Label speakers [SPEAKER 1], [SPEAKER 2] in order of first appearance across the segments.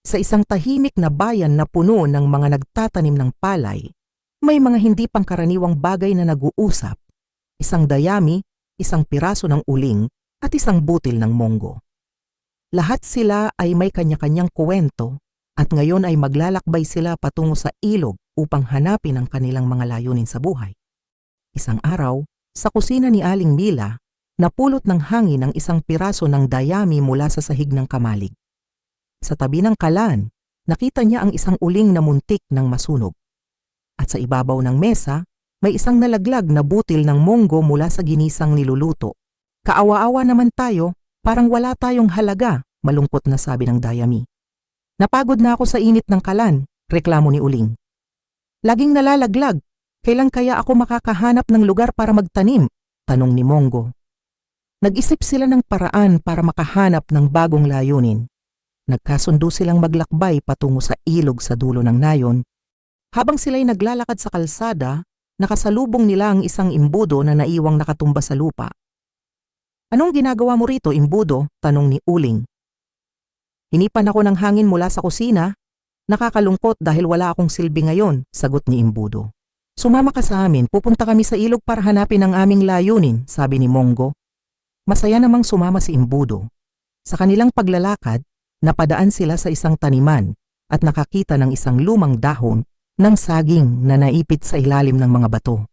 [SPEAKER 1] Sa isang tahimik na bayan na puno ng mga nagtatanim ng palay, may mga hindi pangkaraniwang bagay na nag-uusap. Isang dayami, isang piraso ng uling, at isang butil ng monggo. Lahat sila ay may kanya-kanyang kuwento at ngayon ay maglalakbay sila patungo sa ilog upang hanapin ang kanilang mga layunin sa buhay. Isang araw, sa kusina ni Aling Mila, napulot ng hangin ang isang piraso ng dayami mula sa sahig ng kamalig. Sa tabi ng kalan, nakita niya ang isang uling na muntik ng masunog. At sa ibabaw ng mesa, may isang nalaglag na butil ng monggo mula sa ginisang niluluto. Kaawa-awa naman tayo, parang wala tayong halaga, malungkot na sabi ng dayami. Napagod na ako sa init ng kalan, reklamo ni Uling. Laging nalalaglag, kailan kaya ako makakahanap ng lugar para magtanim? Tanong ni Mongo. Nag-isip sila ng paraan para makahanap ng bagong layunin. Nagkasundo silang maglakbay patungo sa ilog sa dulo ng nayon. Habang sila'y naglalakad sa kalsada, nakasalubong nila ang isang imbudo na naiwang nakatumba sa lupa. Anong ginagawa mo rito, imbudo? Tanong ni Uling. Hinipan ako ng hangin mula sa kusina. Nakakalungkot dahil wala akong silbi ngayon, sagot ni Imbudo. Sumama ka sa amin, pupunta kami sa ilog para hanapin ang aming layunin, sabi ni Mongo. Masaya namang sumama si Imbudo. Sa kanilang paglalakad, napadaan sila sa isang taniman at nakakita ng isang lumang dahon ng saging na naipit sa ilalim ng mga bato.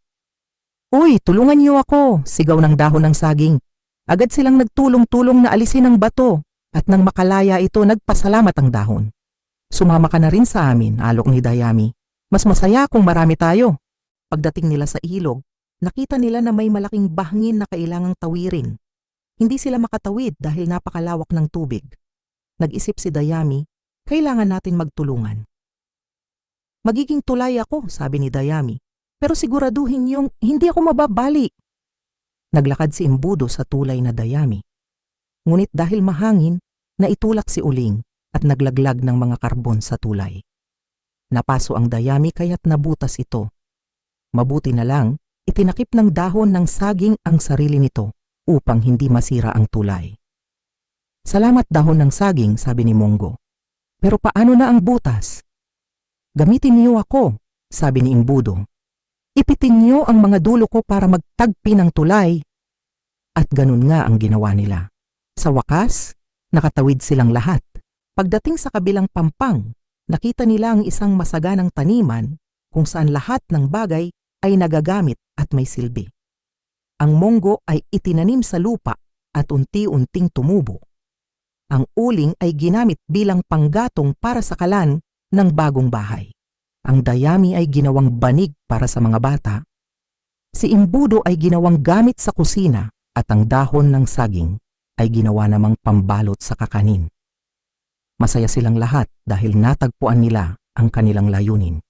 [SPEAKER 1] Uy, tulungan niyo ako, sigaw ng dahon ng saging. Agad silang nagtulong-tulong na alisin ang bato at nang makalaya ito nagpasalamat ang dahon. Sumama ka na rin sa amin, alok ni Dayami. Mas masaya kung marami tayo. Pagdating nila sa ilog, nakita nila na may malaking bahngin na kailangang tawirin. Hindi sila makatawid dahil napakalawak ng tubig. Nag-isip si Dayami, kailangan natin magtulungan. Magiging tulay ako, sabi ni Dayami, pero siguraduhin yung hindi ako mababali. Naglakad si Imbudo sa tulay na Dayami. Ngunit dahil mahangin, naitulak si Uling at naglaglag ng mga karbon sa tulay. Napaso ang dayami kaya't nabutas ito. Mabuti na lang, itinakip ng dahon ng saging ang sarili nito upang hindi masira ang tulay. Salamat dahon ng saging, sabi ni Mongo. Pero paano na ang butas? Gamitin niyo ako, sabi ni Imbudo. Ipitin niyo ang mga dulo ko para magtagpi ng tulay. At ganun nga ang ginawa nila. Sa wakas, nakatawid silang lahat. Pagdating sa kabilang pampang, nakita nila ang isang masaganang taniman kung saan lahat ng bagay ay nagagamit at may silbi. Ang monggo ay itinanim sa lupa at unti-unting tumubo. Ang uling ay ginamit bilang panggatong para sa kalan ng bagong bahay. Ang dayami ay ginawang banig para sa mga bata. Si imbudo ay ginawang gamit sa kusina at ang dahon ng saging ay ginawa namang pambalot sa kakanin. Masaya silang lahat dahil natagpuan nila ang kanilang layunin.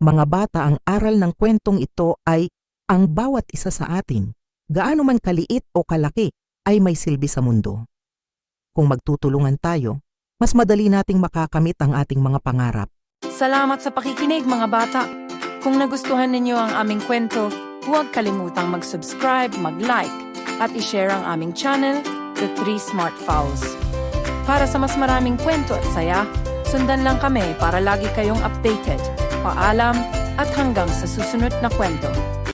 [SPEAKER 1] Mga bata, ang aral ng kwentong ito ay ang bawat isa sa atin, gaano man kaliit o kalaki, ay may silbi sa mundo. Kung magtutulungan tayo, mas madali nating makakamit ang ating mga pangarap.
[SPEAKER 2] Salamat sa pakikinig mga bata. Kung nagustuhan ninyo ang aming kwento, huwag kalimutang mag-subscribe, mag-like, at i-share ang aming channel, The Three Smart Fowls. Para sa mas maraming kwento at saya, sundan lang kami para lagi kayong updated. Paalam at hanggang sa susunod na kwento.